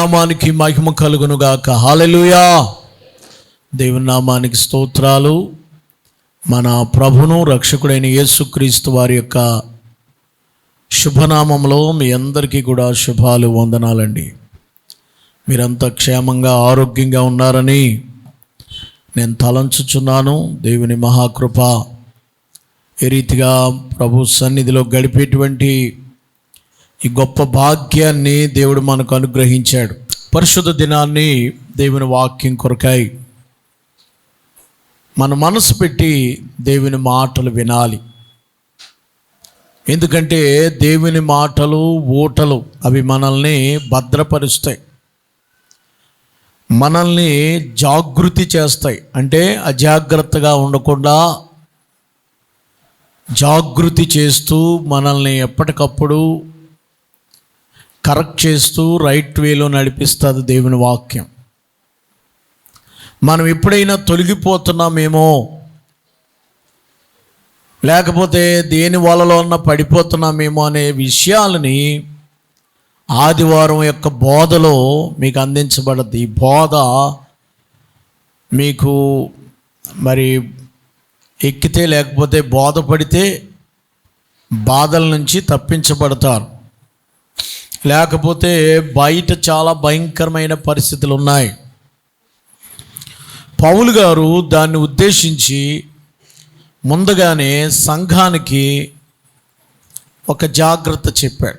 నామానికి మహిమ కలుగునుగాక. హాలెలుయా దేవుని నామానికి స్తోత్రాలు. మన ప్రభును రక్షకుడైన యేసుక్రీస్తు వారి యొక్క శుభనామంలో మీ అందరికీ కూడా శుభాలు వందనాలండి. మీరంతా క్షేమంగా ఆరోగ్యంగా ఉన్నారని నేను తలంచుచున్నాను. దేవుని మహాకృప ఏ రీతిగా ప్రభు సన్నిధిలో గడిపేటువంటి ఈ గొప్ప భాగ్యాన్ని దేవుడు మనకు అనుగ్రహించాడు. పరిశుద్ధ దినాన్ని దేవుని వాక్యం కొరకాయి. మన మనసు పెట్టి దేవుని మాటలు వినాలి. ఎందుకంటే దేవుని మాటలు ఊటలు అవి మనల్ని భద్రపరుస్తాయి. మనల్ని జాగృతి చేస్తాయి. అంటే అజాగ్రత్తగా ఉండకుండా జాగృతి చేస్తూ మనల్ని ఎప్పటికప్పుడు కరెక్ట్ చేస్తూ రైట్ వేలో నడిపిస్తుంది దేవుని వాక్యం. మనం ఎప్పుడైనా తొలగిపోతున్నామేమో లేకపోతే దేని వలలో ఉన్న పడిపోతున్నామేమో అనే విషయాలని ఆదివారం యొక్క బోధలో మీకు అందించబడద్ది ఈ బోధ మీకు మరి ఎక్కితే లేకపోతే బోధపడితే బాధల నుంచి తప్పించబడతారు. లేకపోతే బయట చాలా భయంకరమైన పరిస్థితులు ఉన్నాయి. పౌలు గారు దాన్ని ఉద్దేశించి ముందుగానే సంఘానికి ఒక జాగ్రత్త చెప్పాడు.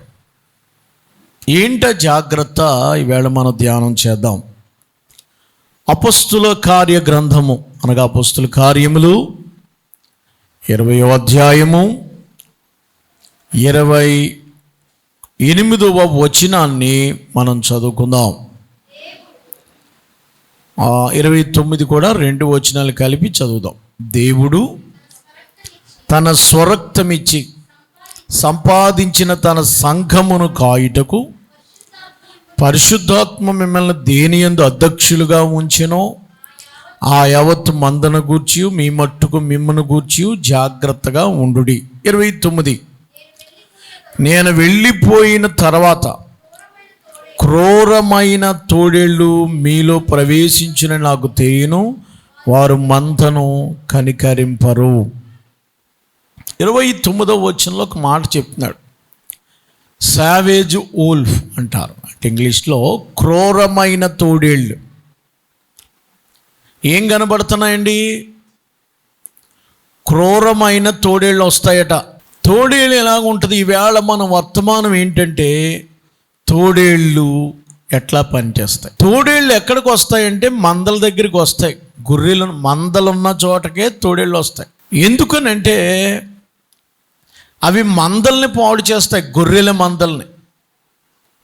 ఏంట జాగ్రత్త? ఈవేళ మనం ధ్యానం చేద్దాం. అపస్తుల కార్య గ్రంథము అనగా అపస్తుల కార్యములు ఇరవయో అధ్యాయము ఇరవై ఎనిమిదవ వచనాన్ని మనం చదువుకుందాం. ఇరవై తొమ్మిది కూడా రెండు వచనాలు కలిపి చదువుదాం. దేవుడు తన స్వరక్తమిచ్చి సంపాదించిన తన సంఘమును కాయుటకు పరిశుద్ధాత్మ మిమ్మల్ని దేనియందు అధ్యక్షులుగా ఉంచెనో ఆ యావత్తు మందన గూర్చి మీ మట్టుకు మిమ్మను గూర్చి జాగ్రత్తగా ఉండుడి. ఇరవై తొమ్మిది. నేను వెళ్ళిపోయిన తర్వాత క్రూరమైన తోడేళ్ళు మీలో ప్రవేశించిన నాకు తెలియను వారు మందను కనికరింపరు. ఇరవై తొమ్మిదవ వచనంలో ఒక మాట చెప్తున్నాడు. సావేజ్ ఓల్ఫ్ అంటారు. అంటే ఇంగ్లీష్లో క్రూరమైన తోడేళ్ళు. ఏం కనబడుతున్నాయండి? క్రూరమైన తోడేళ్ళు వస్తాయట. తోడేళ్ళు ఎలాగ ఉంటుంది? ఈవేళ మన వర్తమానం ఏంటంటే తోడేళ్ళు ఎట్లా పనిచేస్తాయి? తోడేళ్ళు ఎక్కడికి వస్తాయంటే మందల దగ్గరికి వస్తాయి. గొర్రెలు మందలున్న చోటకే తోడేళ్ళు వస్తాయి. ఎందుకనంటే అవి మందల్ని పాడు చేస్తాయి గొర్రెల మందల్ని.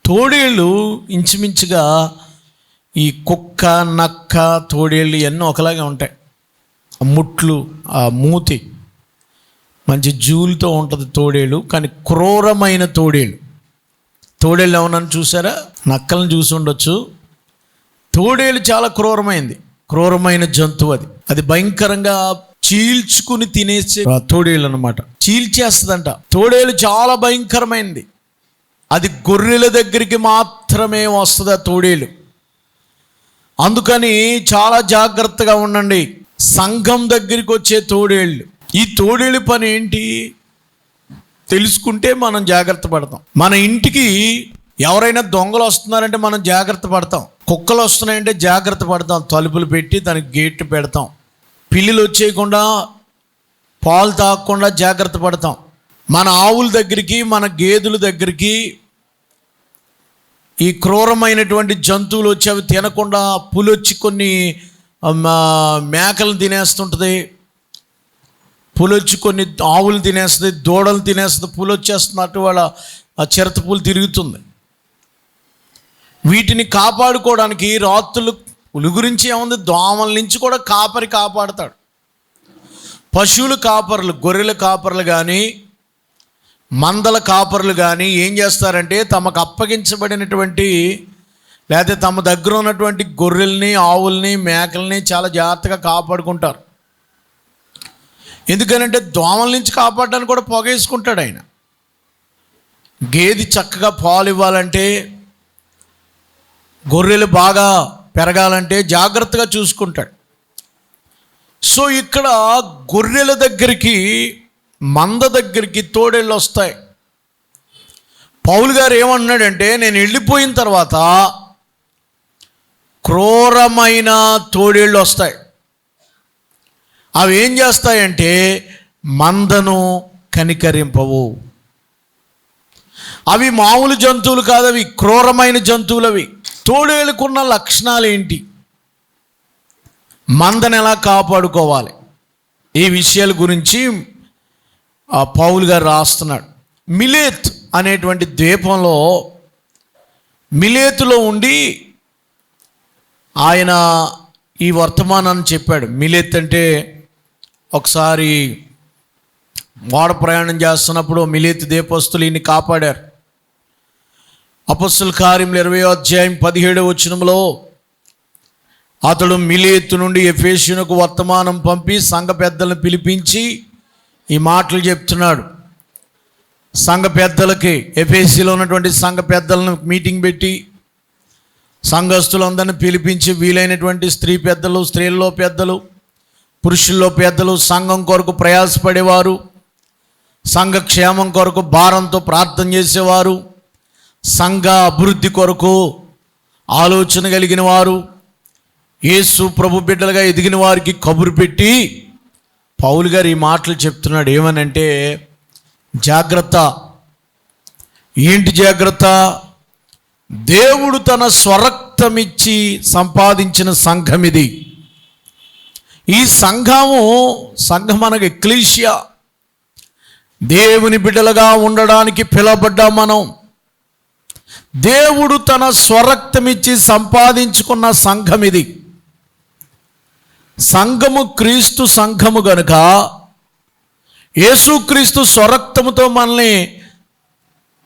తోడేళ్ళు ఇంచుమించుగా ఈ కుక్క నక్క తోడేళ్ళు ఇవన్నీ ఒకలాగే ఉంటాయి. ముట్లు ఆ మూతి. మంచి జూలుతో ఉంటుంది తోడేలు కానీ క్రూరమైన తోడేలు తోడేళ్ళు ఏమన్నా చూసారా? నక్కలను చూసి ఉండొచ్చు. తోడేలు చాలా క్రూరమైంది. క్రూరమైన జంతువు అది. అది భయంకరంగా చీల్చుకుని తినేసే ఆ తోడేళ్ళు అనమాట చీల్చేస్తుందంట. తోడేలు చాలా భయంకరమైనది అది గొర్రెల దగ్గరికి మాత్రమే వస్తుంది ఆ తోడేలు అందుకని చాలా జాగ్రత్తగా ఉండండి. సంఘం దగ్గరికి వచ్చే తోడేళ్ళు. ఈ తోడేళ్ళు పని ఏంటి? తెలుసుకుంటే మనం జాగ్రత్త పడతాం. మన ఇంటికి ఎవరైనా దొంగలు వస్తున్నారంటే మనం జాగ్రత్త పడతాం. కుక్కలు వస్తున్నాయంటే జాగ్రత్త పడతాం. తలుపులు పెట్టి దానికి గేట్ పెడతాం. పిల్లులు వచ్చేయకుండా పాలు తాగకుండా జాగ్రత్త పడతాం. మన ఆవుల దగ్గరికి మన గేదెల దగ్గరికి ఈ క్రూరమైనటువంటి జంతువులు వచ్చి అవి తినకుండా పులొచ్చి కొన్ని మా- మేకలను తినేస్తుంటుంది. పులొచ్చి కొన్ని ఆవులు తినేస్తుంది దూడలు తినేస్తుంది పులొచ్చేస్తున్నట్టు వాళ్ళ ఆ చిరత పూలు తిరుగుతుంది. వీటిని కాపాడుకోవడానికి రాత్రులు పులి గురించి ఏముంది? దోమల నుంచి కూడా కాపరి కాపాడుతాడు. పశువుల కాపర్లు గొర్రెల కాపర్లు కానీ మందల కాపర్లు కానీ ఏం చేస్తారంటే తమకు అప్పగించబడినటువంటి లేకపోతే తమ దగ్గర ఉన్నటువంటి గొర్రెల్ని ఆవుల్ని మేకల్ని చాలా జాగ్రత్తగా కాపాడుకుంటారు. ఎందుకనంటే దోమల నుంచి కాపాడడానికి కూడా పొగేసుకుంటాడు ఆయన. గేది చక్కగా పాలు ఇవ్వాలంటే గొర్రెలు బాగా పెరగాలంటే జాగ్రత్తగా చూసుకుంటాడు. సో ఇక్కడ గొర్రెల దగ్గరికి మంద దగ్గరికి తోడేళ్ళు వస్తాయి. పౌలు గారు ఏమన్నాడంటే నేను వెళ్ళిపోయిన తర్వాత క్రూరమైన తోడేళ్ళు వస్తాయి. అవి ఏం చేస్తాయంటే మందను కనికరింపవు. అవి మామూలు జంతువులు కాదు అవి క్రూరమైన జంతువులవి తోడేలుకున్న లక్షణాలు ఏంటి? మందను ఎలా కాపాడుకోవాలి? ఈ విషయాల గురించి ఆ పౌలు గారు రాస్తున్నాడు. మిలేత్ అనేటువంటి ద్వీపంలో మిలేతులో ఉండి ఆయన ఈ వర్తమానాన్ని చెప్పాడు. మిలేత్ అంటే ఒకసారి వాడ ప్రయాణం చేస్తున్నప్పుడు మిలేత్ దీపస్తులు ఈయన్ని కాపాడారు. అపస్సుల కార్యములు ఇరవై అధ్యాయం పదిహేడు వచనంలో అతడు మిలియత్తు నుండి ఎఫేషియన్కు వర్తమానం పంపి సంఘ పెద్దలను పిలిపించి ఈ మాటలు చెప్తున్నాడు. సంఘ పెద్దలకి ఎఫేసీలో ఉన్నటువంటి సంఘ పెద్దలను మీటింగ్ పెట్టి సంఘస్థులందరిని పిలిపించి వీలైనటువంటి స్త్రీ పెద్దలు స్త్రీల్లో పెద్దలు పురుషుల్లో పెద్దలు సంఘం కొరకు ప్రయాసపడేవారు సంఘ క్షేమం కొరకు భారంతో ప్రార్థన చేసేవారు సంఘ అభివృద్ధి కొరకు ఆలోచన కలిగిన వారు యేసు ప్రభు బిడ్డలుగా ఎదిగిన వారికి కబురు పెట్టి పౌలు గారు ఈ మాటలు చెప్తున్నాడు. ఏమనంటే జాగ్రత్త ఏంటి జాగ్రత్త? దేవుడు తన స్వరక్తమిచ్చి సంపాదించిన సంఘం ఇది. ఈ సంఘము సంఘం అనగా ఎక్లీషియా. దేవుని బిడ్డలుగా ఉండడానికి పిలవబడ్డా మనం. దేవుడు తన స్వరక్తమిచ్చి సంపాదించుకున్న సంఘం ఇది. సంఘము క్రీస్తు సంఘము గనుక యేసుక్రీస్తు స్వరక్తముతో మనల్ని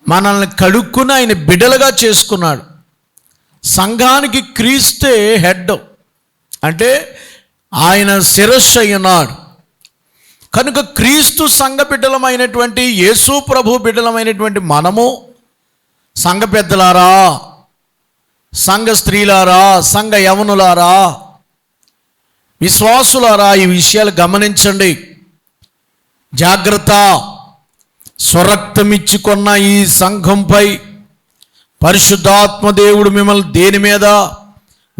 మనల్ని కడుక్కుని ఆయన బిడలుగా చేసుకున్నాడు. సంఘానికి క్రీస్తే హెడ్. అంటే ఆయన శిరస్సు అయినాడు. కనుక క్రీస్తు సంఘ బిడ్డలమైనటువంటి యేసు ప్రభు బిడ్డలమైనటువంటి మనము సంఘ పెద్దలారా సంఘ స్త్రీలారా సంఘ యవనులారా విశ్వాసులారా ఈ విషయాలు గమనించండి. జాగ్రత్త. స్వరక్తమిచ్చుకున్న ఈ సంఘంపై పరిశుద్ధాత్మ దేవుడు మిమ్మల్ని దేని మీద?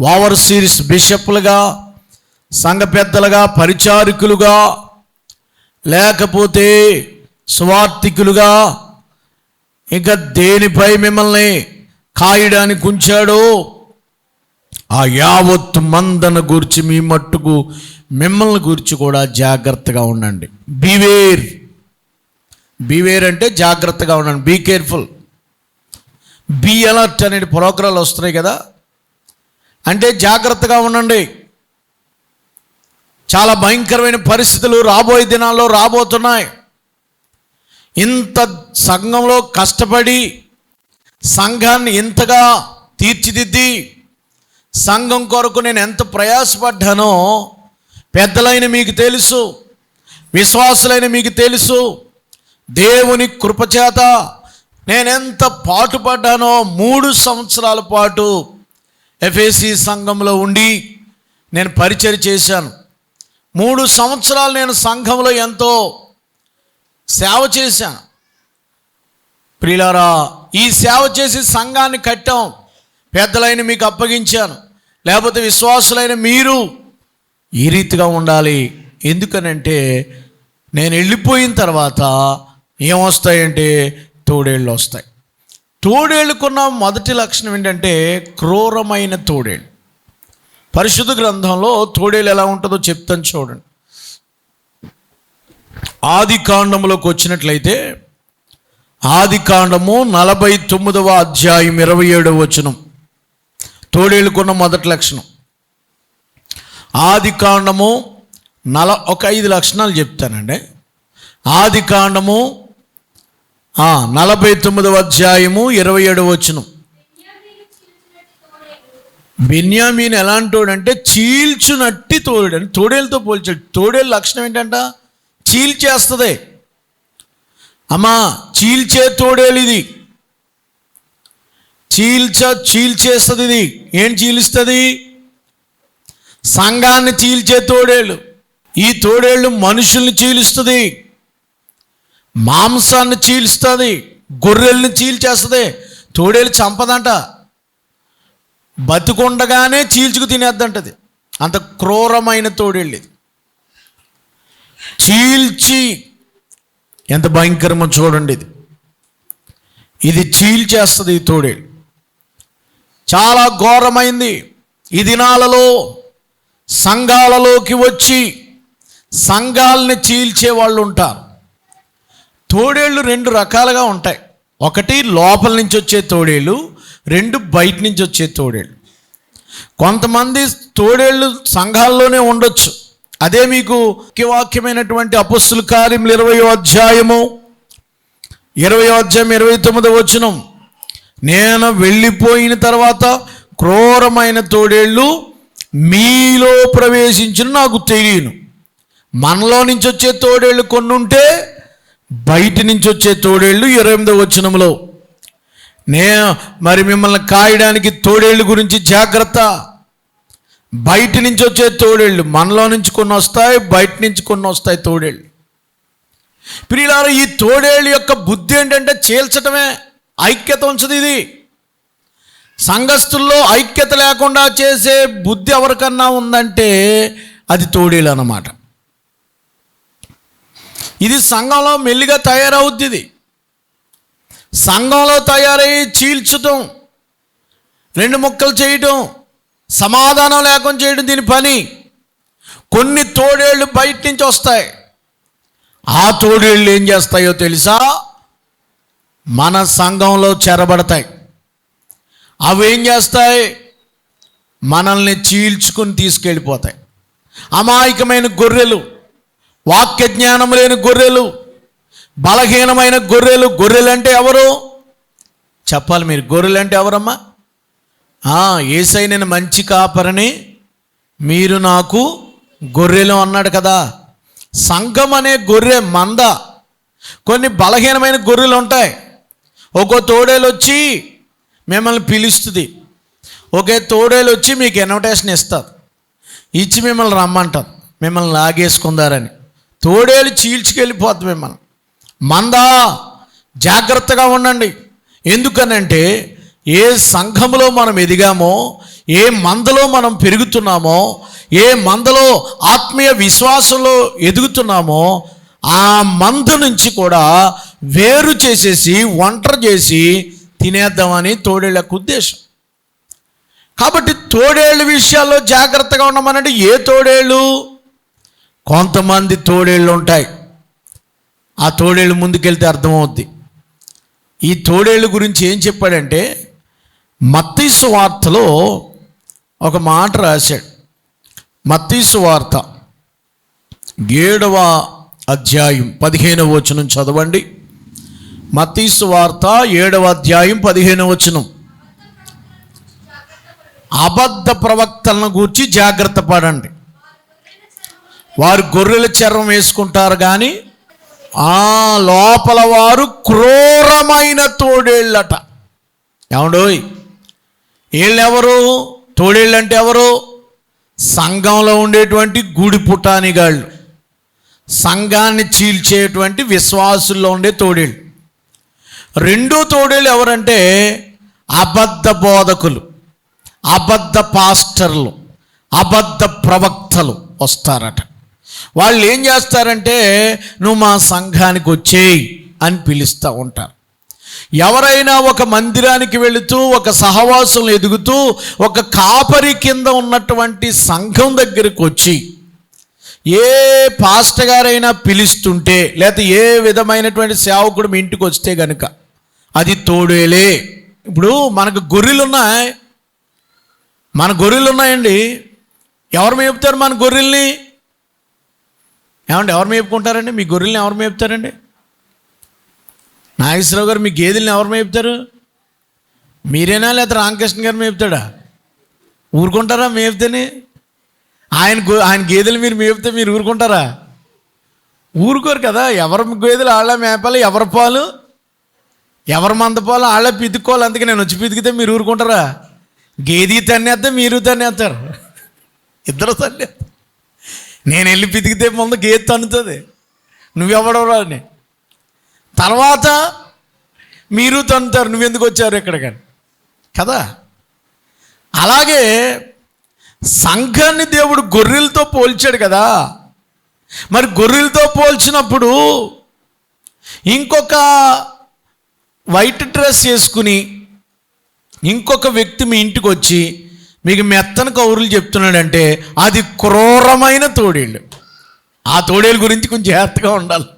ఓవర్ సిరీస్ బిషప్లుగా సంఘ పెద్దలుగా పరిచారికులుగా లేకపోతే సువార్థికులుగా ఇంకా దేనిపై మిమ్మల్ని కాయడానికి ఉంచాడో ఆ యావత్తు మందన గురించి మీ మట్టుకు మిమ్మల్ని గురించి కూడా జాగ్రత్తగా ఉండండి. బీవేర్ బీవేర్ అంటే జాగ్రత్తగా ఉండండి. బీ కేర్ఫుల్ బీ అలర్ట్ అనే ప్రోగ్రాలు వస్తున్నాయి కదా. అంటే జాగ్రత్తగా ఉండండి. చాలా భయంకరమైన పరిస్థితులు రాబోయే దినాల్లో రాబోతున్నాయి. ఇంత సంఘంలో కష్టపడి సంఘాన్ని ఇంతగా తీర్చిదిద్ది సంఘం కొరకు నేను ఎంత ప్రయాసపడ్డానో పెద్దలైన మీకు తెలుసు విశ్వాసులైన మీకు తెలుసు దేవుని కృపచేత నేనెంత పాటుపడ్డానో మూడు సంవత్సరాల పాటు ఎఫ్ఏసి సంఘంలో ఉండి నేను పరిచయం చేశాను. మూడు సంవత్సరాలు నేను సంఘంలో ఎంతో సేవ చేశాను. ప్రియులారా ఈ సేవ చేసి సంఘాన్ని కట్టాం. పెద్దలైన మీకు అప్పగించాను. లేకపోతే విశ్వాసులైన మీరు ఈ రీతిగా ఉండాలి. ఎందుకనంటే నేను వెళ్ళిపోయిన తర్వాత ఏమొస్తాయంటే తోడేళ్ళు వస్తాయి. తోడేళ్ళకున్న మొదటి లక్షణం ఏంటంటే క్రూరమైన తోడేళ్ళు. పరిశుద్ధ గ్రంథంలో తోడేలు ఎలా ఉంటుందో చెప్తాను చూడండి. ఆది కాండంలోకి వచ్చినట్లయితే ఆది కాండము నలభై తొమ్మిదవ అధ్యాయం ఇరవై ఏడవ వచనం. తోడేళ్ళకున్న మొదటి లక్షణం. ఆది కాండము నల ఒక ఐదు లక్షణాలు చెప్తానండి. ఆది కాండము నలభై తొమ్మిదవ అధ్యాయము ఇరవై ఏడవ వచనం. బెన్యామీన్ ఎలాంటోడంటే చీల్చునట్టి తోడు అని తోడేలతో పోల్చాడు. తోడేళ్ళ లక్షణం ఏంటంట? చీల్చేస్తుంది. అమ్మా చీల్చే తోడేలు ఇది చీల్చ చీల్చేస్తుంది ఇది ఏం చీలుస్తుంది? సంఘాన్ని చీల్చే తోడేళ్ళు. ఈ తోడేళ్ళు మనుషుల్ని చీలుస్తుంది. మాంసాన్ని చీల్స్తుంది. గొర్రెల్ని చీల్చేస్తుంది. తోడేలు చంపదంట. బతుకుండగానే చీల్చుకు తినేద్దంటది. అంత క్రూరమైన తోడేళ్ళు ఇది చీల్చి ఎంత భయంకరమో చూడండి ఇది. ఇది చీల్చేస్తుంది ఈ తోడేళ్ళు. చాలా ఘోరమైంది. ఈ దినాలలో సంఘాలలోకి వచ్చి సంఘాలని చీల్చే వాళ్ళు ఉంటారు. తోడేళ్ళు రెండు రకాలుగా ఉంటాయి. ఒకటి లోపల నుంచి వచ్చే తోడేళ్ళు రెండు బయట నుంచి వచ్చే తోడేళ్ళు. కొంతమంది తోడేళ్ళు సంఘాల్లోనే ఉండొచ్చు. అదే మీకు ముఖ్యవాక్యమైనటువంటి అపస్సుల కార్యములు ఇరవయో అధ్యాయము ఇరవయో అధ్యాయం ఇరవై తొమ్మిదో వచనం. నేను వెళ్ళిపోయిన తర్వాత క్రూరమైన తోడేళ్ళు మీలో ప్రవేశించిన నాకు తెలియను. మనలో నుంచి వచ్చే తోడేళ్ళు కొన్ని ఉంటే బయట నుంచి వచ్చే తోడేళ్ళు ఇరవై ఎనిమిదో వచనంలో. నేను మరి మిమ్మల్ని కాయడానికి తోడేళ్ళు గురించి జాగ్రత్త. బయట నుంచి వచ్చే తోడేళ్ళు మనలో నుంచి కొన్ని వస్తాయి బయట నుంచి కొన్ని వస్తాయి తోడేళ్ళు. ప్రియులారా ఈ తోడేళ్ళు యొక్క బుద్ధి ఏంటంటే చీల్చటమే ఐక్యత ఉంచదు ఇది. సంఘస్థుల్లో ఐక్యత లేకుండా చేసే బుద్ధి ఎవరికన్నా ఉందంటే అది తోడేళ్ళు అన్నమాట. ఇది సంఘంలో మెల్లిగా తయారవుద్ది ఇది. సంఘంలో తయారయ్యి చీల్చటం రెండు ముక్కలు చేయటం సమాధానం లేకుండా చేయడం దీని పని. కొన్ని తోడేళ్ళు బయట నుంచి వస్తాయి. ఆ తోడేళ్ళు ఏం చేస్తాయో తెలుసా? మన సంఘంలో చెరబడతాయి. అవి ఏం చేస్తాయి? మనల్ని చీల్చుకుని తీసుకెళ్ళిపోతాయి. అమాయకమైన గొర్రెలు వాక్య జ్ఞానం లేని గొర్రెలు బలహీనమైన గొర్రెలు గొర్రెలు అంటే ఎవరు? చెప్పాలి మీరు గొర్రెలు అంటే ఎవరమ్మా ఏసై నేను మంచి కాపరని మీరు నాకు గొర్రెలు అన్నాడు కదా. సంఘం అనే గొర్రె మంద. కొన్ని బలహీనమైన గొర్రెలు ఉంటాయి. ఒక్కో తోడేలు వచ్చి మిమ్మల్ని పిలుస్తుంది. ఒకే తోడేలు వచ్చి మీకు ఇన్విటేషన్ ఇస్తారు. ఇచ్చి మిమ్మల్ని రమ్మంటారు. మిమ్మల్ని లాగేసుకుందారని. తోడేలు చీల్చుకెళ్ళిపోద్ది మిమ్మల్ని. మందా జాగ్రత్తగా ఉండండి. ఎందుకనంటే ఏ సంఘములో మనం ఎదిగామో ఏ మందలో మనం పెరుగుతున్నామో ఏ మందలో ఆత్మీయ విశ్వాసంలో ఎదుగుతున్నామో ఆ మంద నుంచి కూడా వేరు చేసేసి ఒంటరి చేసి తినేద్దామని తోడేళ్ళకు ఉద్దేశం. కాబట్టి తోడేళ్ళ విషయాల్లో జాగ్రత్తగా ఉండమనంటే ఏ తోడేళ్ళు? కొంతమంది తోడేళ్ళు ఉంటాయి. ఆ తోడేళ్ళు ముందుకెళ్తే అర్థమవుద్ది. ఈ తోడేళ్ళ గురించి ఏం చెప్పాడంటే మత్తీసు వార్తలో ఒక మాట రాశాడు. మత్తీసు వార్త ఏడవ అధ్యాయం పదిహేనవ వచనం చదవండి. మత్తీసు వార్త ఏడవ అధ్యాయం పదిహేనవ వచనం. అబద్ధ ప్రవక్తలను గూర్చి జాగ్రత్త పడండి. వారు గొర్రెల చర్మం వేసుకుంటారు కానీ ఆ లోపల వారు క్రూరమైన తోడేళ్ళట. ఏమండోయ్? వీళ్ళెవరు? తోడేళ్ళు అంటే ఎవరు? సంఘంలో ఉండేటువంటి గుడి పుటానిగాళ్ళు సంఘాన్ని చీల్చేటువంటి విశ్వాసుల్లో ఉండే తోడేళ్ళు. రెండో తోడేళ్ళు ఎవరంటే అబద్ధ బోధకులు అబద్ధ పాస్టర్లు అబద్ధ ప్రవక్తలు వస్తారట. వాళ్ళు ఏం చేస్తారంటే నువ్వు మా సంఘానికి వచ్చేయి అని పిలుస్తూ ఉంటారు. ఎవరైనా ఒక మందిరానికి వెళుతూ ఒక సహవాసం ఎదుగుతూ ఒక కాపరి కింద ఉన్నటువంటి సంఘం దగ్గరికి వచ్చి ఏ పాస్టర్ గారైనా పిలుస్తుంటే లేకపోతే ఏ విధమైనటువంటి సేవకుడు మీ ఇంటికి వస్తే గనుక అది తోడేలే. ఇప్పుడు మనకు గొర్రెలు ఉన్నాయి మన గొర్రెలు ఉన్నాయండి ఎవరు మేపుతారు మన గొర్రెల్ని? ఏమంటే ఎవరు మేపుకుంటారండి? మీ గొర్రెల్ని ఎవరు మేపుతారండి? నాగేశ్వరరావు గారు మీ గేదెల్ని ఎవరు మేపుతారు? మీరేనా లేదా రామకృష్ణ గారు మేపుతాడా? ఊరుకుంటారా మేపితేనే? ఆయన ఆయన గేదెలు మీరు మేపితే మీరు ఊరుకుంటారా? ఊరుకోరు కదా ఎవరి గేదెలు ఆళ్ళ మేపాలి ఎవరి పాలు? ఎవరి మందపాలు వాళ్ళే పితుక్కోవాలి అందుకే నేను వచ్చి పితికితే మీరు ఊరుకుంటారా? గేది తన్నేస్తే మీరు తన్నేస్తారు ఇద్దరు తన్నేస్తారు నేను వెళ్ళి పితికితే ముందు గేది తన్నుతుంది. నువ్వెవడరా అని. తర్వాత మీరు తన్నుతారు నువ్వెందుకు వచ్చారు ఇక్కడికని కదా? అలాగే సంఘాన్ని దేవుడు గొర్రెలతో పోల్చాడు కదా. మరి గొర్రెలతో పోల్చినప్పుడు ఇంకొక వైట్ డ్రెస్ వేసుకుని ఇంకొక వ్యక్తి మీ ఇంటికి వచ్చి మీకు మెత్తన కౌరులు చెప్తున్నాడంటే అది క్రూరమైన తోడేళ్ళు. ఆ తోడేళ్ళ గురించి కొంచెం జాగ్రత్తగా ఉండాలి.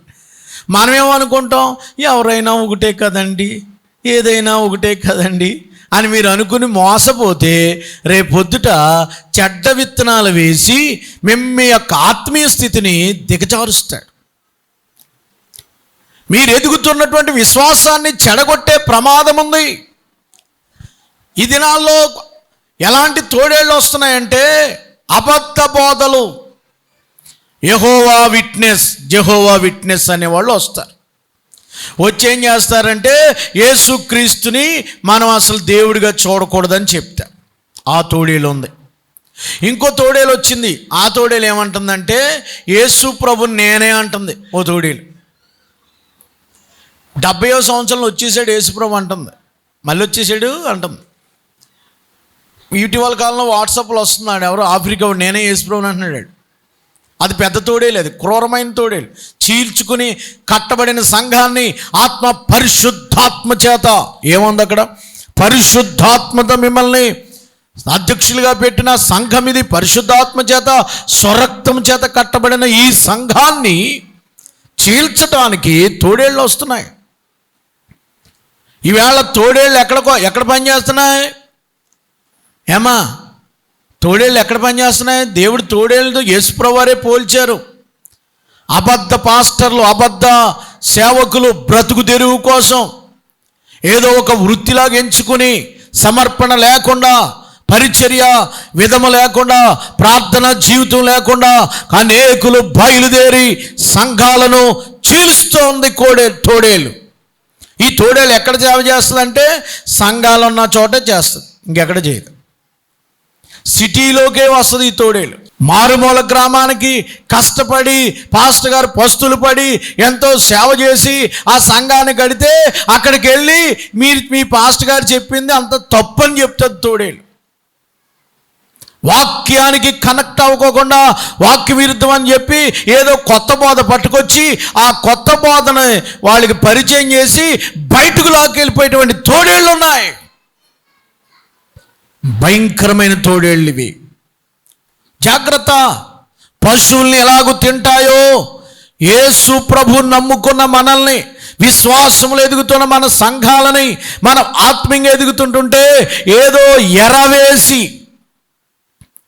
మనమేమనుకుంటాం ఎవరైనా ఒకటే కదండి ఏదైనా ఒకటే కదండి అని మీరు అనుకుని మోసపోతే రేపొద్దుట చెడ్డ విత్తనాలు వేసి మేము మీ యొక్క ఆత్మీయ స్థితిని దిగజారుస్తాడు. మీరు ఎదుగుతున్నటువంటి విశ్వాసాన్ని చెడగొట్టే ప్రమాదం ఉంది ఈ దినాల్లో ఎలాంటి తోడేళ్ళు వస్తున్నాయంటే అబద్ధ బోధలు. యహోవా విట్నెస్ జెహోవా విట్నెస్ అనేవాళ్ళు వస్తారు. వచ్చి ఏం చేస్తారంటే యేసుక్రీస్తుని మనం అసలు దేవుడిగా చూడకూడదని చెప్తా. ఆ తోడేలు ఉంది. ఇంకో తోడేలు వచ్చింది. ఆ తోడేలు ఏమంటుందంటే యేసు ప్రభు నేనే అంటుంది. ఓ తోడేలు. డెబ్బయో సంవత్సరంలో వచ్చేసాడు యేసుప్రభు అంటుంది. మళ్ళీ వచ్చేసాడు అంటుంది. ఇటీవల కాలంలో వాట్సాప్లో వస్తున్నాడు ఎవరో ఆఫ్రికా నేనే యేసుప్రభు అంటున్నాడు అది పెద్ద తోడేలు అది క్రూరమైన తోడేలు చీల్చుకుని కట్టబడిన సంఘాన్ని ఆత్మ పరిశుద్ధాత్మ చేత ఏముంది అక్కడ? పరిశుద్ధాత్మత మిమ్మల్ని అధ్యక్షులుగా పెట్టిన సంఘం ఇది పరిశుద్ధాత్మ చేత స్వరక్తం చేత కట్టబడిన ఈ సంఘాన్ని చీల్చడానికి తోడేళ్ళు వస్తున్నాయి. ఈవేళ తోడేళ్ళు ఎక్కడికో ఎక్కడ పనిచేస్తున్నాయి? ఏమా తోడేళ్ళు ఎక్కడ పనిచేస్తున్నాయి? దేవుడు తోడేళ్ళతో యేసుప్రవారే పోల్చారు. అబద్ధ పాస్టర్లు అబద్ధ సేవకులు బ్రతుకు తెరువు కోసం ఏదో ఒక వృత్తిలాగా ఎంచుకుని సమర్పణ లేకుండా పరిచర్య విధము లేకుండా ప్రార్థన జీవితం లేకుండా అనేకులు బయలుదేరి సంఘాలను చీలుస్తోంది కోడే తోడేలు ఈ తోడేలు ఎక్కడ సేవ చేస్తుందంటే సంఘాలు ఉన్న చోట చేస్తుంది. ఇంకెక్కడ చేయదు. సిటీలోకే వస్తుంది ఈ తోడేలు మారుమూల గ్రామానికి కష్టపడి పాస్టర్ గారు పస్తులు పడి ఎంతో సేవ చేసి ఆ సంఘాన్ని కడితే అక్కడికి వెళ్ళి మీరు మీ పాస్టర్ గారు చెప్పింది అంత తప్పని చెప్తుంది తోడేలు వాక్యానికి కనెక్ట్ అవ్వకోకుండా వాక్య విరుద్ధం అని చెప్పి ఏదో కొత్త బోధ పట్టుకొచ్చి ఆ కొత్త బోధను వాళ్ళకి పరిచయం చేసి బయటకు లాక్కెళ్ళిపోయేటువంటి తోడేళ్ళు ఉన్నాయి భయంకరమైన తోడేళ్ళు ఇవి జాగ్రత్త. పశువుల్ని ఎలాగూ తింటాయో? యేసు ప్రభు నమ్ముకున్న మనల్ని విశ్వాసములు ఎదుగుతున్న మన సంఘాలని మనం ఆత్మీయంగా ఎదుగుతుంటుంటే ఏదో ఎరవేసి.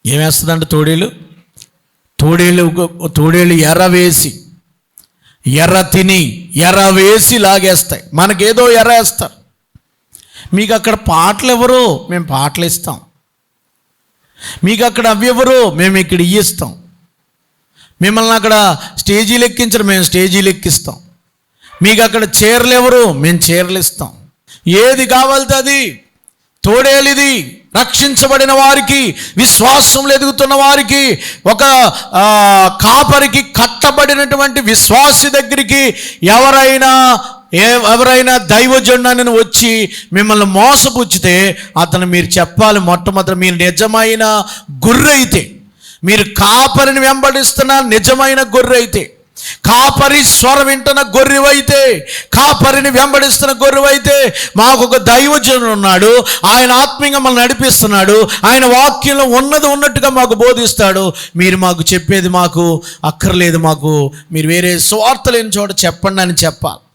ఏమేస్తుందంటే తోడేళ్ళు? తోడేళ్ళు తోడేళ్ళు ఎర్రవేసి ఎర్ర తిని ఎర్ర వేసి లాగేస్తాయి. మనకేదో ఎర్ర వేస్తారు. మీకు అక్కడ పాటలు ఎవరు మేము పాటలు ఇస్తాం మీకు అక్కడ అవి ఎవరు మేము ఇక్కడ ఇస్తాం మిమ్మల్ని అక్కడ స్టేజీలు ఎక్కించరు మేము స్టేజీలు ఎక్కిస్తాం మీకు అక్కడ చీరలు ఎవరు మేము చీరలు ఇస్తాం ఏది కావాలితే అది తోడేలిది రక్షించబడిన వారికి విశ్వాసంలో ఎదుగుతున్న వారికి ఒక కాపరికి కట్టబడినటువంటి విశ్వాసి దగ్గరికి ఎవరైనా ఏ ఎవరైనా దైవజనుడని వచ్చి మిమ్మల్ని మోసపుచ్చితే అతను మీరు చెప్పాలి మొట్టమొదటి మీరు నిజమైన గుర్రైతే. మీరు కాపరిని వెంబడిస్తున్న నిజమైన గొర్రె అయితే కాపరి స్వరం వింటున్న గొర్రెవైతే కాపరిని వెంబడిస్తున్న గొర్రెవైతే మాకు ఒక దైవజనుడు ఉన్నాడు ఆయన ఆత్మీయంగా మనల్ని నడిపిస్తున్నాడు ఆయన వాక్యంలో ఉన్నది ఉన్నట్టుగా మాకు బోధిస్తాడు. మీరు మాకు చెప్పేది మాకు అక్కర్లేదు మాకు. మీరు వేరే స్వార్థ లేని చోట చెప్పండి అని చెప్పాలి.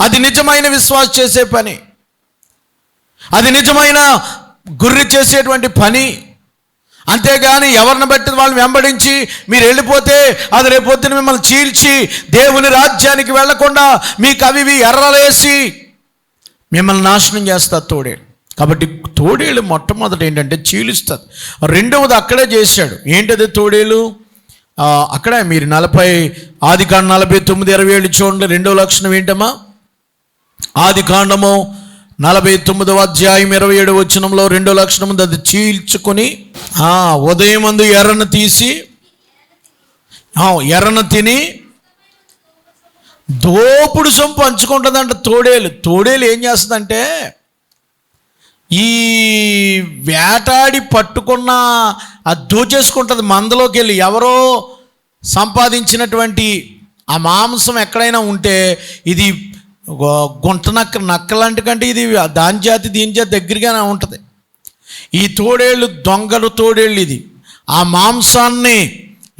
అది నిజమైన విశ్వాస చేసే పని. అది నిజమైన గుర్రి చేసేటువంటి పని. అంతేగాని ఎవరిని బట్టి వాళ్ళని వెంబడించి మీరు వెళ్ళిపోతే అది రేపొద్దున మిమ్మల్ని చీల్చి దేవుని రాజ్యానికి వెళ్ళకుండా మీకు అవి ఇవి ఎర్రలేసి మిమ్మల్ని నాశనం చేస్తారు తోడేళ్ళు. కాబట్టి తోడేళ్ళు మొట్టమొదటి ఏంటంటే చీలుస్తుంది రెండవది అక్కడే చేశాడు. ఏంటది తోడేలు అక్కడే మీరు నలభై ఆది కాండ నలభై తొమ్మిది ఇరవై ఏళ్ళు చూడండి రెండవ లక్షణం ఏంటమ్మా? ఆది కాండము నలభై తొమ్మిదవ అధ్యాయం ఇరవై ఏడు వచ్చినంలో రెండో లక్షణం ఉంది. అది చీల్చుకొని ఉదయం అందు ఎర్రను తీసి ఎర్రను తిని దోపుడు సొంపు పంచుకుంటుందంట తోడేలు. తోడేలు ఏం చేస్తుందంటే ఈ వేటాడి పట్టుకున్న అది దోచేసుకుంటుంది మందలోకి వెళ్ళి ఎవరో సంపాదించినటువంటి ఆ మాంసం ఎక్కడైనా ఉంటే ఇది గుంట నక్క నక్కలాంటి కంటే ఇది దాని జాతి దీని జాతి దగ్గరగానే ఉంటుంది. ఈ తోడేళ్ళు దొంగలు తోడేళ్ళు ఇది. ఆ మాంసాన్ని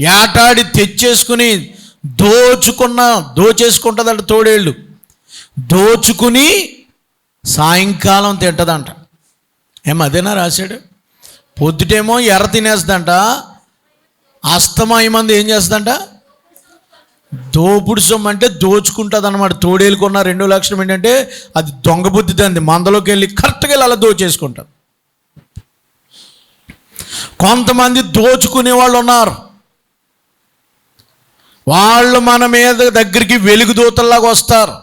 ఏటాడి తెచ్చేసుకుని దోచుకున్న దోచేసుకుంటుందంట తోడేళ్ళు. దోచుకుని సాయంకాలం తింటదంట. ఏం అదేనా రాశాడు? పొద్దుటేమో ఎర్ర తినేస్తుందంట. అస్తమాయి మంది ఏం చేస్తుందంట? దోపుడు సొమ్ము అంటే దోచుకుంటుంది అనమాట తోడేలుకున్న రెండో లక్షణం ఏంటంటే అది దొంగ బుద్ధి తంది మందలోకి వెళ్ళి కరెక్ట్గా వెళ్ళి అలా దోచేసుకుంటారు కొంతమంది దోచుకునే వాళ్ళు ఉన్నారు వాళ్ళు మన మీద దగ్గరికి వెలుగు దూతల్లాగా వస్తారు.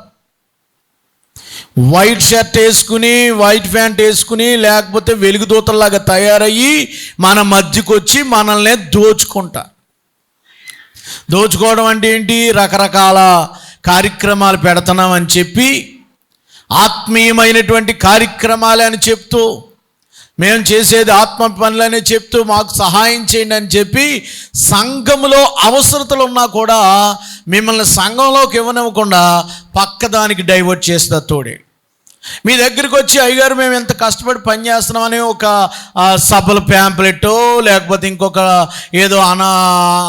వైట్ షర్ట్ వేసుకుని వైట్ ప్యాంట్ వేసుకుని లేకపోతే వెలుగు దూతల్లాగా తయారయ్యి మన మధ్యకొచ్చి మనల్ని దోచుకుంటారు దోచుకోవడం అంటే ఏంటి? రకరకాల కార్యక్రమాలు పెడుతున్నాం అని చెప్పి ఆత్మీయమైనటువంటి కార్యక్రమాలే అని చెప్తూ మేము చేసేది ఆత్మ పనులనే చెప్తూ మాకు సహాయం చేయండి అని చెప్పి సంఘంలో అవసరతలు ఉన్నా కూడా మిమ్మల్ని సంఘంలోకి ఇవ్వనివ్వకుండా పక్కదానికి డైవర్ట్ చేస్తా తోడే. మీ దగ్గరికి వచ్చి అయ్యగారు మేము ఎంత కష్టపడి పని చేస్తున్నామని ఒక సభల ప్యాంప్లెట్టో లేకపోతే ఇంకొక ఏదో అనా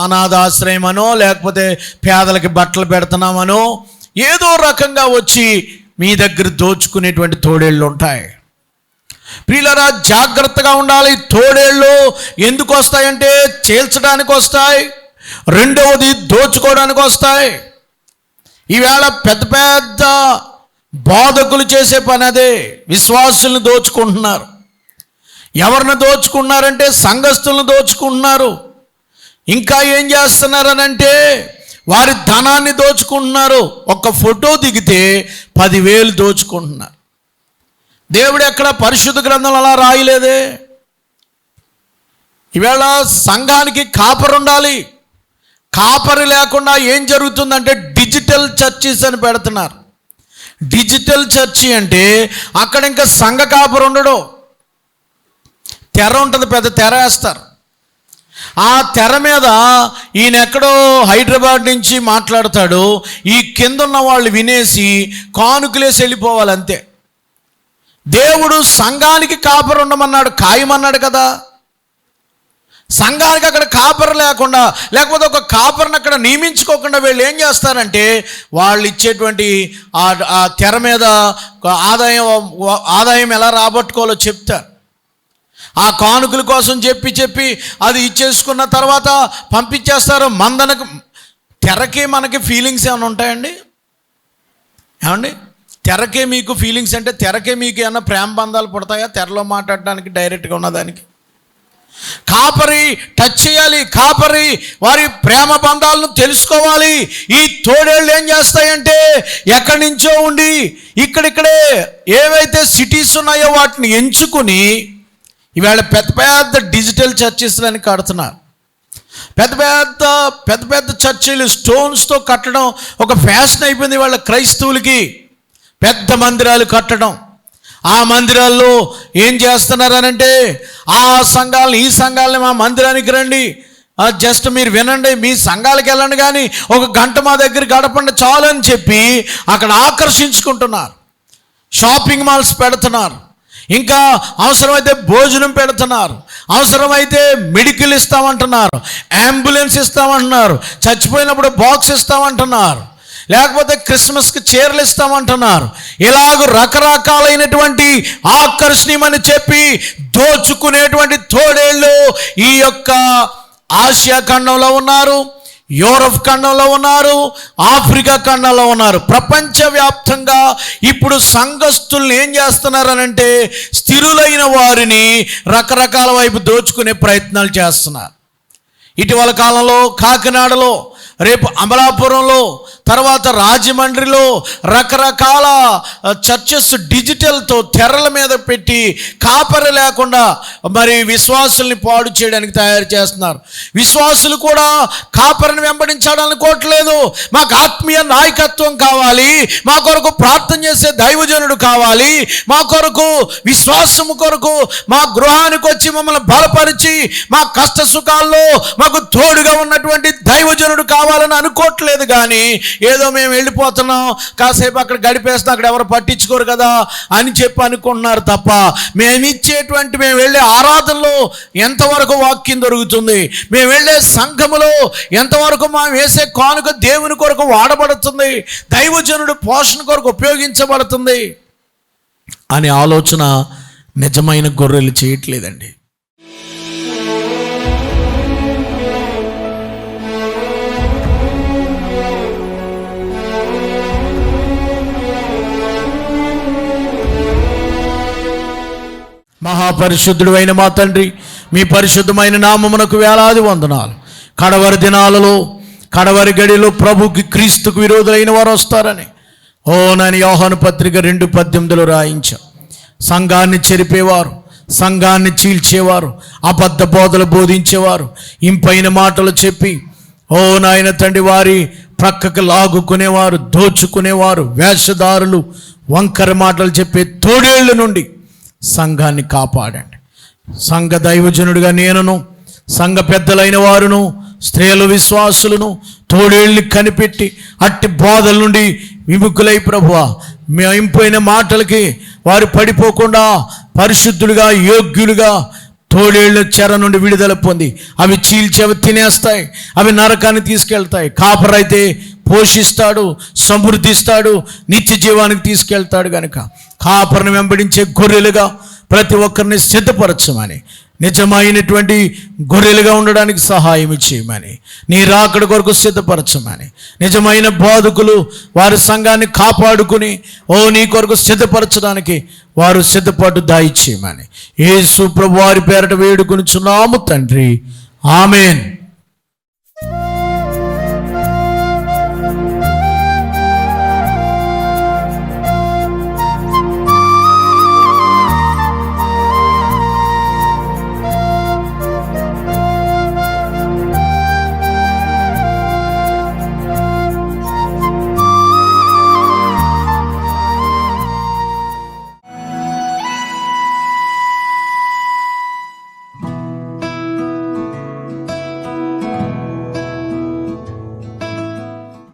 అనాథాశ్రయమనో లేకపోతే పేదలకి బట్టలు పెడుతున్నామనో ఏదో రకంగా వచ్చి మీ దగ్గర దోచుకునేటువంటి తోడేళ్ళు ఉంటాయి. ప్రియులరా జాగ్రత్తగా ఉండాలి. తోడేళ్ళు ఎందుకు వస్తాయంటే చేల్చడానికి వస్తాయి. రెండవది దోచుకోవడానికి వస్తాయి. ఈవేళ పెద్ద పెద్ద బోధకులు చేసే పని అదే. విశ్వాసుల్ని దోచుకుంటున్నారు. ఎవరిని దోచుకున్నారంటే సంఘస్థులను దోచుకుంటున్నారు. ఇంకా ఏం చేస్తున్నారనంటే వారి ధనాన్ని దోచుకుంటున్నారు. ఒక ఫోటో దిగితే పదివేలు దోచుకుంటున్నారు. దేవుడు ఎక్కడ పరిశుద్ధ గ్రంథంలో అలా రాయలేదే? ఈవేళ సంఘానికి కాపరు ఉండాలి. కాపరి లేకుండా ఏం జరుగుతుందంటే డిజిటల్ చర్చిస్ అని పెడుతున్నారు. డిజిటల్ చర్చి అంటే అక్కడ ఇంకా సంఘ కాపరు ఉండడు. తెర ఉంటుంది పెద్ద తెర వేస్తారు. ఆ తెర మీద ఈయన ఎక్కడో హైదరాబాద్ నుంచి మాట్లాడతాడు. ఈ కింద ఉన్న వాళ్ళు వినేసి కానుకలేసి వెళ్ళిపోవాలి అంతే దేవుడు సంఘానికి కాపరు ఉండమన్నాడు ఖాయమన్నాడు కదా. సంఘానికి అక్కడ కాపర్ లేకుండా లేకపోతే ఒక కాపర్ని అక్కడ నియమించుకోకుండా వీళ్ళు ఏం చేస్తారంటే వాళ్ళు ఇచ్చేటువంటి ఆ తెర మీద ఆదాయం ఆదాయం ఎలా రాబట్టుకోవాలో చెప్తారు. ఆ కానుకల కోసం చెప్పి చెప్పి అది ఇచ్చేసుకున్న తర్వాత పంపించేస్తారు. మందనకు తెరకి మనకి ఫీలింగ్స్ ఏమైనా ఉంటాయండి? ఏమండి? తెరకే మీకు ఫీలింగ్స్ అంటే తెరకే మీకు ఏమైనా ప్రేమ బంధాలు పుడతాయా? తెరలో మాట్లాడడానికి డైరెక్ట్గా ఉన్నదానికి? కాపరి టచ్ చేయాలి కాపరి వారి ప్రేమ బంధాలను తెలుసుకోవాలి. ఈ తోడేళ్ళు ఏం చేస్తాయంటే ఎక్కడి నుంచో ఉండి ఇక్కడిక్కడే ఏవైతే సిటీస్ ఉన్నాయో వాటిని ఎంచుకుని ఇవాళ పెద్ద పెద్ద డిజిటల్ చర్చెస్లని కడుతున్నారు. పెద్ద పెద్ద పెద్ద పెద్ద చర్చిలు స్టోన్స్తో కట్టడం ఒక ఫ్యాషన్ అయిపోయింది వాళ్ళ క్రైస్తవులకి. పెద్ద మందిరాలు కట్టడం. ఆ మందిరాల్లో ఏం చేస్తున్నారనంటే ఆ సంఘాలను ఈ సంఘాలని మా మందిరానికి రండి. జస్ట్ మీరు వినండి మీ సంఘాలకు వెళ్ళండి కానీ ఒక గంట మా దగ్గర గడపండి చాలు అని చెప్పి అక్కడ ఆకర్షించుకుంటున్నారు. షాపింగ్ మాల్స్ పెడుతున్నారు. ఇంకా అవసరమైతే భోజనం పెడుతున్నారు. అవసరమైతే మెడికల్ ఇస్తామంటున్నారు. అంబులెన్స్ ఇస్తామంటున్నారు. చచ్చిపోయినప్పుడు బాక్స్ ఇస్తామంటున్నారు. లేకపోతే క్రిస్మస్కి చీరలు ఇస్తామంటున్నారు. ఇలాగ రకరకాలైనటువంటి ఆకర్షణీయమని చెప్పి దోచుకునేటువంటి తోడేళ్ళు ఈ యొక్క ఆసియా ఖండంలో ఉన్నారు యూరప్ ఖండంలో ఉన్నారు ఆఫ్రికా ఖండంలో ఉన్నారు. ప్రపంచవ్యాప్తంగా ఇప్పుడు సంఘస్థుల్ని ఏం చేస్తున్నారనంటే స్థిరులైన వారిని రకరకాల వైపు దోచుకునే ప్రయత్నాలు చేస్తున్నారు. ఇటీవల కాలంలో కాకినాడలో రేపు అమలాపురంలో తర్వాత రాజమండ్రిలో రకరకాల చర్చెస్ డిజిటల్తో తెరల మీద పెట్టి కాపరి లేకుండా మరి విశ్వాసుల్ని పాడు చేయడానికి తయారు చేస్తున్నారు. విశ్వాసులు కూడా కాపరిని వెంబడించాలనుకోవట్లేదు మాకు ఆత్మీయ నాయకత్వం కావాలి. మా కొరకు ప్రార్థన చేసే దైవజనుడు కావాలి. మా కొరకు విశ్వాసము కొరకు మా గృహానికి వచ్చి మమ్మల్ని బలపరిచి మా కష్ట సుఖాల్లో మాకు తోడుగా ఉన్నటువంటి దైవజనుడు కావాలని అనుకోవట్లేదు కానీ ఏదో మేము వెళ్ళిపోతున్నాం కాసేపు అక్కడ గడిపేస్తాం అక్కడ ఎవరు పట్టించుకోరు కదా అని చెప్పి అనుకుంటున్నారు తప్ప మేము ఇచ్చేటువంటి మేము వెళ్ళే ఆరాధనలో ఎంతవరకు వాక్యం దొరుకుతుంది? మేము వెళ్ళే సంఘములో ఎంతవరకు మా వేసే కానుక దేవుని కొరకు వాడబడుతుంది? దైవజనుడు పోషణ కొరకు ఉపయోగించబడుతుంది? అనే ఆలోచన నిజమైన గొర్రెలు చేయట్లేదండి. మహాపరిశుద్ధుడు అయిన మా తండ్రి మీ పరిశుద్ధమైన నామమునకు వేలాది వందనాలు. కడవరి దినాలలో కడవరి గడిలో ప్రభుకి క్రీస్తుకు విరోధులైన వారు వస్తారని ఓ నని యోహాను పత్రిక రెండు పద్దెనిమిదిలో రాయించాం. సంఘాన్ని చెరిపేవారు సంఘాన్ని చీల్చేవారు అబద్ధ బోధలు బోధించేవారు ఇంపైన మాటలు చెప్పి ఓ నాయన తండ్రి వారి ప్రక్కకు లాగుకునేవారు దోచుకునేవారు వేషధారులు వంకర మాటలు చెప్పే తోడేళ్ళ నుండి సంఘాన్ని కాపాడండి. సంఘ దైవజనుడిగా నేనును సంఘ పెద్దలైన వారును స్త్రీలు విశ్వాసులను తోడేళ్ళని కనిపెట్టి అట్టి బోధల నుండి విముఖులై ప్రభువ. మేంపోయిన మాటలకి వారు పడిపోకుండా పరిశుద్ధులుగా యోగ్యులుగా తోడేళ్ళ చెర నుండి విడుదల పొంది. అవి చీల్చేవి తినేస్తాయి అవి నరకాన్ని తీసుకెళ్తాయి. కాపరైతే పోషిస్తాడు సమృద్ధిస్తాడు నిత్య జీవానికి తీసుకెళ్తాడు కనుక కాపరిని వెంబడించే గొర్రెలుగా ప్రతి ఒక్కరిని సిద్ధపరచమని నిజమైనటువంటి గొర్రెలుగా ఉండడానికి సహాయం చేయమని నీ రాకడ కొరకు సిద్ధపరచమని నిజమైన బాధకులు వారి సంఘాన్ని కాపాడుకుని ఓ నీ కొరకు సిద్ధపరచడానికి వారు సిద్ధపాటు దాయిచ్చేయమని. ఏసు ప్రభు వారి పేరట వేడుకొనిచున్నాము తండ్రి. ఆమెన్.